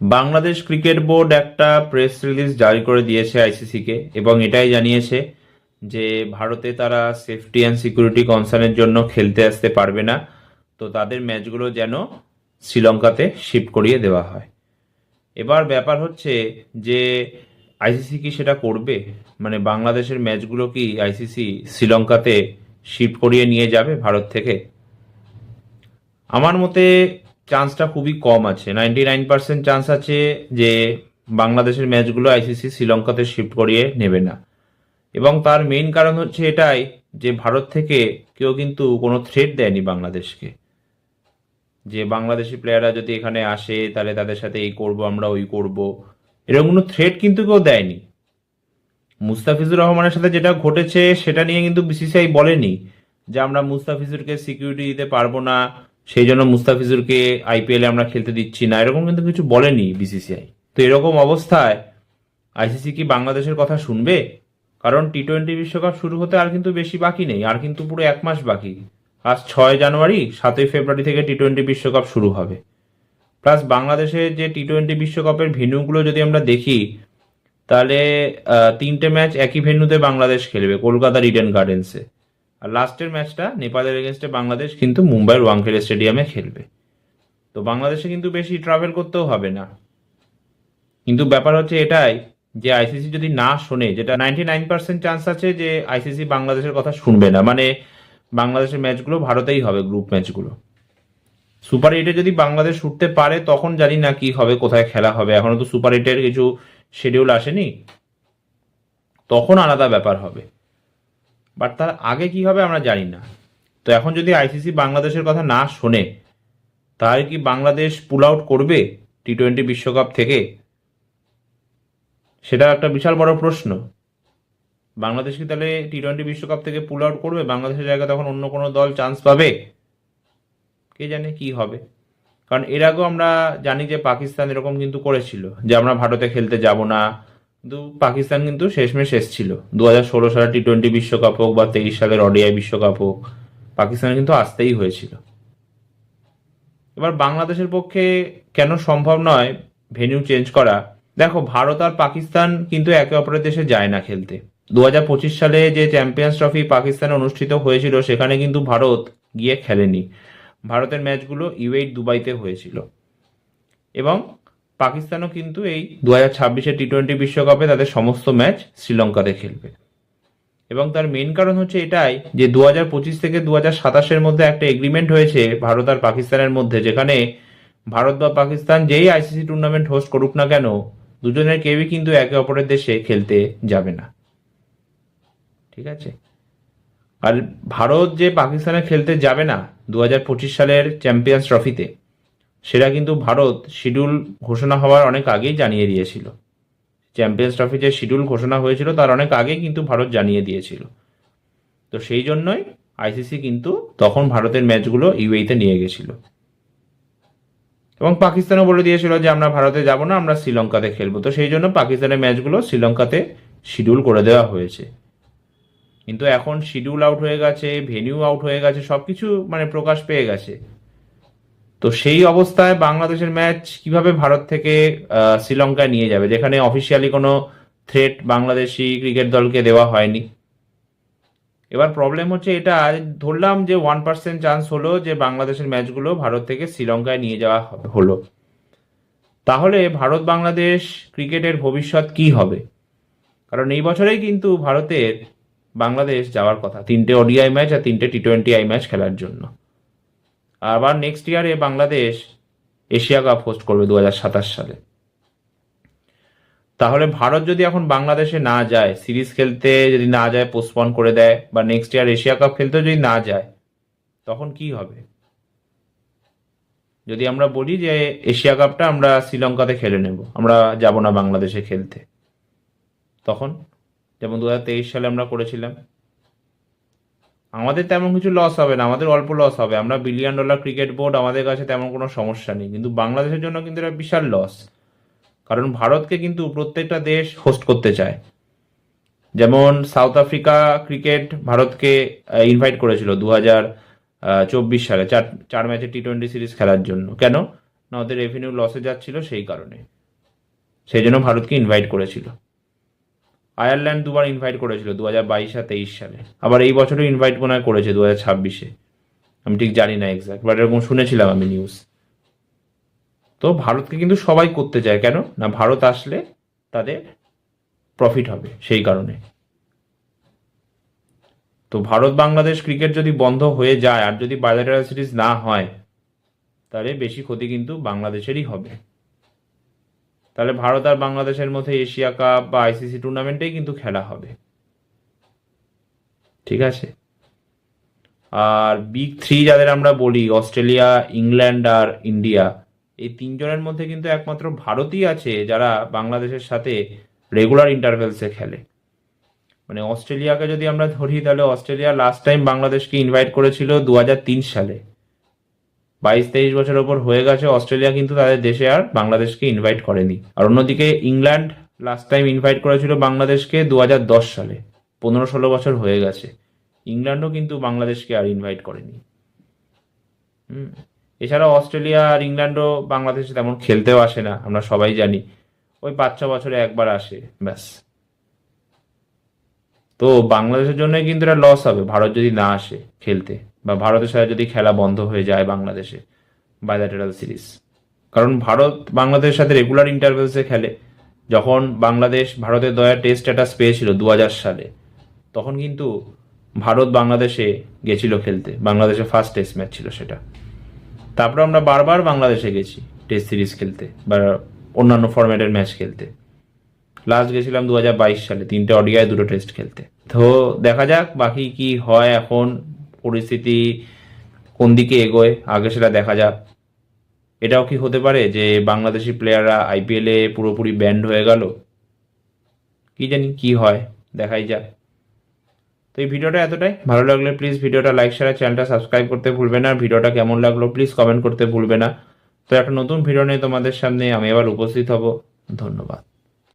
Bangladesh cricket board একটা press release জারি করে দিয়েছে আইসিসিকে, এবং এটাই জানিয়েছে যে ভারতে তারা সেফটি অ্যান্ড সিকিউরিটি কনসার্নের জন্য খেলতে আসতে পারবে না। তো তাদের ম্যাচগুলো যেন শ্রীলঙ্কাতে শিফট করিয়ে দেওয়া হয়। এবার ব্যাপার হচ্ছে যে আইসিসি কি সেটা করবে? মানে বাংলাদেশের ম্যাচগুলো কি আইসিসি শ্রীলঙ্কাতে শিফট করিয়ে নিয়ে যাবে ভারত থেকে? আমার মতে চান্সটা খুবই কম আছে। নাইনটি নাইন পার্সেন্ট চান্স আছে যে বাংলাদেশের ম্যাচগুলো আইসিসি শ্রীলঙ্কাতে শিফট করিয়ে নেবে না। এবং তার মেইন কারণ হচ্ছে এটাই যে ভারত থেকে কেউ কিন্তু কোনো থ্রেট দেয়নি বাংলাদেশকে। যে বাংলাদেশি প্লেয়াররা যদি এখানে আসে, তাহলে তাদের সাথে এই করব, আমরা ওই করব। এরকম কোনো থ্রেট কিন্তু কেউ দেয়নি। মুস্তাফিজুর রহমানের সাথে যেটা ঘটেছে, সেটা নিয়ে কিন্তু বিসিসিআই বলেনি যে আমরা মুস্তাফিজুরকে সিকিউরিটি দিতে পারব না। সেই জন্য মুস্তাফিজুরকে আইপিএলে আমরা খেলতে দিচ্ছি না। এরকম কিন্তু কিছু বলেনি বিসিসিআই তো এরকম অবস্থায় আইসিসি কি বাংলাদেশের কথা শুনবে? কারণ টি টোয়েন্টি বিশ্বকাপ শুরু হতে আর কিন্তু বেশি বাকি নেই। আর কিন্তু পুরো এক মাস বাকি। আজ ছয় জানুয়ারি, সাতই ফেব্রুয়ারি থেকে টি টোয়েন্টি বিশ্বকাপ শুরু হবে। প্লাস বাংলাদেশের যে টি টোয়েন্টি বিশ্বকাপের ভেন্যুগুলো যদি আমরা দেখি, তাহলে তিনটে ম্যাচ একই ভেন্যুতে বাংলাদেশ খেলবে কলকাতা রিডেন গার্ডেন্সে আর লাস্টের ম্যাচটা নেপালের এগেনস্টে বাংলাদেশ, কিন্তু মুম্বাইয়ের ওয়াংখেড়ে স্টেডিয়ামে খেলবে। তো বাংলাদেশে কিন্তু বেশি ট্রাভেল করতেও হবে না। কিন্তু ব্যাপার হচ্ছে এটাই যে আইসিসি যদি না শোনে, যেটা নাইনটি নাইন পার্সেন্ট চান্স আছে যে আইসিসি বাংলাদেশের কথা শুনবে না মানে বাংলাদেশের ম্যাচগুলো ভারতেই হবে গ্রুপ ম্যাচগুলো সুপার এইটে যদি বাংলাদেশ উঠতে পারে, তখন জানি না কি হবে, কোথায় খেলা হবে। এখনও তো সুপার এইটের কিছু শিডিউল আসেনি। তখন আলাদা ব্যাপার হবে। বাট তার আগে কি হবে আমরা জানি না। তো এখন যদি আইসিসি বাংলাদেশের কথা না শোনে, তাহলে কি বাংলাদেশ পুল আউট করবে টি টোয়েন্টি বিশ্বকাপ থেকে? সেটা একটা বিশাল বড় প্রশ্ন। বাংলাদেশ কি তাহলে টি টোয়েন্টি বিশ্বকাপ থেকে পুল আউট করবে? বাংলাদেশের জায়গায় তখন অন্য কোনো দল চান্স পাবে? কে জানে কি হবে। কারণ এর আগেও আমরা জানি যে পাকিস্তান এরকম কিন্তু করেছিল, যে আমরা ভারতে খেলতে যাব না কিন্তু পাকিস্তান কিন্তু শেষমেশ এসেছিল। দু হাজার ষোলো সালে টি টোয়েন্টি বিশ্বকাপ হোক বা তেইশ সালের অডিআই বিশ্বকাপ হোক, পাকিস্তান কিন্তু আসতেই হয়েছিল। এবার বাংলাদেশের পক্ষে কেন সম্ভব নয় ভেন্যু চেঞ্জ করা? দেখো, ভারত আর পাকিস্তান কিন্তু একে অপরের দেশে যায় না খেলতে। দু হাজার পঁচিশ সালে যে চ্যাম্পিয়ন্স ট্রফি পাকিস্তানে অনুষ্ঠিত হয়েছিল, সেখানে কিন্তু ভারত গিয়ে খেলেনি। ভারতের ম্যাচগুলো ইউএইট দুবাইতে হয়েছিল। এবং পাকিস্তানও কিন্তু এই দু হাজার ছাব্বিশে টি টোয়েন্টি বিশ্বকাপে তাদের সমস্ত ম্যাচ শ্রীলঙ্কাতে খেলবে। এবং তার মেন কারণ হচ্ছে এটাই যে দু হাজার পঁচিশ থেকে দু হাজার সাতাশের মধ্যে একটা এগ্রিমেন্ট হয়েছে ভারত আর পাকিস্তানের মধ্যে, যেখানে ভারত বা পাকিস্তান যেই আইসিসি টুর্নামেন্ট হোস্ট করুক না কেন, দুজনের কেউই কিন্তু একে অপরের দেশে খেলতে যাবে না। ঠিক আছে? আর ভারত যে পাকিস্তানে খেলতে যাবে না দু হাজার পঁচিশ সালের চ্যাম্পিয়ন্স ট্রফিতে সেটা কিন্তু ভারত শিডিউল ঘোষণা হওয়ার অনেক আগেই জানিয়ে দিয়েছিল। চ্যাম্পিয়ন্স ট্রফি যে শিডিউল ঘোষণা হয়েছিল, তার অনেক আগেই কিন্তু ভারত জানিয়ে দিয়েছিল। তো সেই জন্যই আইসিসি কিন্তু তখন ভারতের ম্যাচগুলো ইউএইতে নিয়ে গেছিল। এবং পাকিস্তানও বলে দিয়েছিল যে, আমরা ভারতে যাব না, আমরা শ্রীলঙ্কাতে খেলব। তো সেই জন্য পাকিস্তানের ম্যাচগুলো শ্রীলঙ্কাতে শিডিউল করে দেওয়া হয়েছে। কিন্তু এখন শিডিউল আউট হয়ে গেছে, ভেনিউ আউট হয়ে গেছে সব কিছু মানে প্রকাশ পেয়ে গেছে। তো সেই অবস্থায় বাংলাদেশের ম্যাচ কীভাবে ভারত থেকে শ্রীলঙ্কায় নিয়ে যাবে? যেখানে অফিসিয়ালি কোনো থ্রেট বাংলাদেশি ক্রিকেট দলকে দেওয়া হয়নি। এবার প্রবলেম হচ্ছে এটা ধরলাম যে ওয়ান পার্সেন্ট চান্স হলো যে বাংলাদেশের ম্যাচগুলো ভারত থেকে শ্রীলঙ্কায় নিয়ে যাওয়া হলো। তাহলে ভারত বাংলাদেশ ক্রিকেটের ভবিষ্যৎ কি হবে? কারণ এই বছরেই কিন্তু ভারতের বাংলাদেশ যাওয়ার কথা, তিনটে ওডিআই ম্যাচ আর তিনটে টি টোয়েন্টি আই ম্যাচ খেলার জন্য। আবার নেক্সট ইয়ারে বাংলাদেশ এশিয়া কাপ হোস্ট করবে দু হাজার সাতাশ সালে। তাহলে ভারত যদি এখন বাংলাদেশে না যায় সিরিজ খেলতে যদি না যায় পোস্টপন করে দেয়, বা নেক্সট ইয়ার এশিয়া কাপ খেলতে যদি না যায়, তখন কি হবে? যদি আমরা বলি যে এশিয়া কাপটা আমরা শ্রীলঙ্কাতে খেলে নেব, আমরা যাব না বাংলাদেশে খেলতে। তখন, যেমন দু হাজার তেইশ সালে আমরা করেছিলাম আমাদের তেমন কিছু লস হবে না, আমাদের অল্প লস হবে। আমরা বিলিয়ন ডলার ক্রিকেট বোর্ড আমাদের কাছে তেমন কোনো সমস্যা নেই, কিন্তু বাংলাদেশের জন্য কিন্তু এটা বিশাল লস কারণ ভারতকে কিন্তু প্রত্যেকটা দেশ হোস্ট করতে চায়। যেমন সাউথ আফ্রিকা ক্রিকেট ভারতকে ইনভাইট করেছিল দু হাজার চব্বিশ সালে, চার চার ম্যাচের টি টোয়েন্টি সিরিজ খেলার জন্য। কেন? না, ওদের রেভিনিউ লসে যাচ্ছিল সেই কারণে। সেই জন্য ভারতকে ইনভাইট করেছিল। আয়ারল্যান্ড দুবার ইনভাইট করেছিল দু হাজার বাইশ আর তেইশ সালে। আবার এই বছরও ইনভাইট মনে হয় করেছে দু হাজার ছাব্বিশে। আমি ঠিক জানি না এক্সাক্ট বাট এরকম শুনেছিলাম আমি নিউজ তো ভারতকে কিন্তু সবাই করতে চায়, কেন? না ভারত আসলে তাদের প্রফিট হবে সেই কারণে। তো ভারত বাংলাদেশ ক্রিকেট যদি বন্ধ হয়ে যায়, আর যদি বায়োলেটারাল সিরিজ না হয়, তাহলে বেশি ক্ষতি কিন্তু বাংলাদেশেরই হবে। তাহলে ভারত আর বাংলাদেশের মধ্যে এশিয়া কাপ বা আইসিসি টুর্নামেন্টেই কিন্তু খেলা হবে। ঠিক আছে? আর বিগ থ্রি যাদের আমরা বলি, অস্ট্রেলিয়া, ইংল্যান্ড আর ইন্ডিয়া, এই তিনজনের মধ্যে কিন্তু একমাত্র ভারতই আছে যারা বাংলাদেশের সাথে রেগুলার ইন্টারভেলসে খেলে। মানে অস্ট্রেলিয়াকে যদি আমরা ধরি, তাহলে অস্ট্রেলিয়া লাস্ট টাইম বাংলাদেশকে ইনভাইট করেছিল দু হাজার তিন সালে। বাইশ তেইশ বছর ওপর হয়ে গেছে, অস্ট্রেলিয়া কিন্তু তাদের দেশে আর বাংলাদেশকে ইনভাইট করেনি। আর অন্যদিকে ইংল্যান্ড লাস্ট টাইম ইনভাইট করেছিল বাংলাদেশকে দু হাজার দশ সালে পনেরো ষোলো বছর হয়ে গেছে। ইংল্যান্ডও কিন্তু বাংলাদেশকে আর ইনভাইট করেনি। হুম এছাড়া অস্ট্রেলিয়া আর ইংল্যান্ডও বাংলাদেশে তেমন খেলতেও আসে না, আমরা সবাই জানি। ওই পাঁচ ছ বছরে একবার আসে, ব্যাস। তো বাংলাদেশের জন্য কিন্তু এটা লস হবে, ভারত যদি না আসে খেলতে। বা ভারতের সাথে যদি খেলা বন্ধ হয়ে যায় বাংলাদেশে বাইলাটেরাল সিরিজ কারণ ভারত বাংলাদেশের সাথে রেগুলার ইন্টারভেলসে খেলে। যখন বাংলাদেশ ভারতের দয়া টেস্ট স্ট্যাটাস পেয়েছিল দু হাজার সালে, তখন কিন্তু ভারত বাংলাদেশে গেছিল খেলতে। বাংলাদেশে ফার্স্ট টেস্ট ম্যাচ ছিল সেটা। তারপরে আমরা বারবার বাংলাদেশে গেছি টেস্ট সিরিজ খেলতে বা অন্যান্য ফরম্যাটের ম্যাচ খেলতে। লাস্ট গেছিলাম দু হাজার বাইশ সালে, তিনটে অডিয়ায় দুটো টেস্ট খেলতে। তো দেখা যাক বাকি কি হয় এখন। পরিস্থিতি কোন দিকে এগোয়, আগে সেটা দেখা যাক। এটাও কি হতে পারে যে বাংলাদেশি প্লেয়াররা আইপিএলে পুরোপুরি ব্যান্ড হয়ে গেল? কি জানি কি হয়, দেখাই যাক। তো এই ভিডিওটা এতটাই। ভালো লাগলে প্লিজ ভিডিওটা লাইক শেয়ার চ্যানেলটা সাবস্ক্রাইব করতে ভুলবে না। ভিডিওটা কেমন লাগল প্লিজ কমেন্ট করতে ভুলবে না। তো একটা নতুন ভিডিও নিয়ে তোমাদের সামনে আমি আবার উপস্থিত হব। ধন্যবাদ।